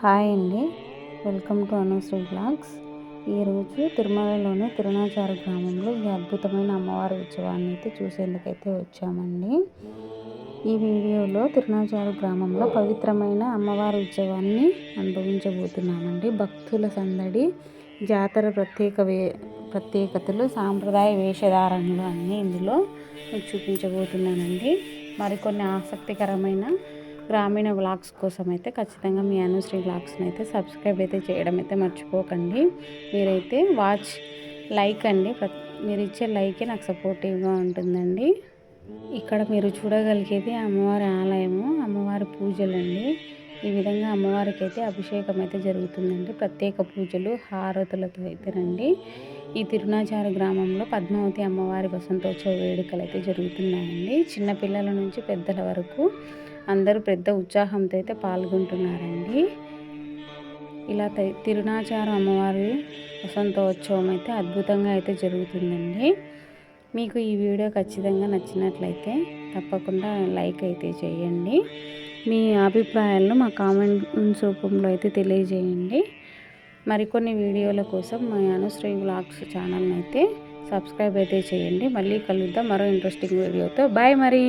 Hi అండి. Welcome to Anushree blogs. ఈరోజు తిరుమలలోని తిరునాచార గ్రామంలో ఈ అద్భుతమైన అమ్మవారి ఉత్సవాన్ని అయితే చూసేందుకైతే వచ్చామండి. ఈ వీడియోలో తిరునాచారు గ్రామంలో పవిత్రమైన అమ్మవారి ఉత్సవాన్ని అనుభవించబోతున్నామండి. భక్తుల సందడి జాతర ప్రత్యేక వే ప్రత్యేకతలు సాంప్రదాయ వేషధారణలు అన్నీ ఇందులో చూపించబోతున్నానండి. మరికొన్ని ఆసక్తికరమైన గ్రామీణ వ్లాగ్స్ కోసం అయితే ఖచ్చితంగా మీ అనుశ్రీ వ్లాగ్స్ని అయితే సబ్స్క్రైబ్ అయితే చేయడం అయితే మర్చిపోకండి. మీరైతే వాచ్ లైక్ అండి. మీరు ఇచ్చే లైకే నాకు సపోర్టివ్గా ఉంటుందండి. ఇక్కడ మీరు చూడగలిగేది అమ్మవారి ఆలయము అమ్మవారి పూజలండి. ఈ విధంగా అమ్మవారికి అయితే అభిషేకం అయితే జరుగుతుందండి. ప్రత్యేక పూజలు హారతులతో అయితేనండి ఈ తిరునాచార గ్రామంలో పద్మావతి అమ్మవారి వసంతోత్సవ వేడుకలు అయితే జరుగుతున్నాయండి చిన్నపిల్లల నుంచి పెద్దల వరకు అందరూ పెద్ద ఉత్సాహంతో అయితే పాల్గొంటున్నారండి. ఇలా తిరునాచార అమ్మవారి వసంతోత్సవం అయితే అద్భుతంగా అయితే జరుగుతుందండి. మీకు ఈ వీడియో ఖచ్చితంగా నచ్చినట్లయితే తప్పకుండా లైక్ అయితే చేయండి. మీ అభిప్రాయాలను మా కామెంట్స్ రూపంలో అయితే తెలియజేయండి. మరికొన్ని వీడియోల కోసం మా అనుశ్రీ వ్లాగ్స్ ఛానల్ని అయితే సబ్స్క్రైబ్ అయితే చేయండి. మళ్ళీ కలుద్దాం మరో ఇంట్రెస్టింగ్ వీడియోతో. బాయ్ మరి.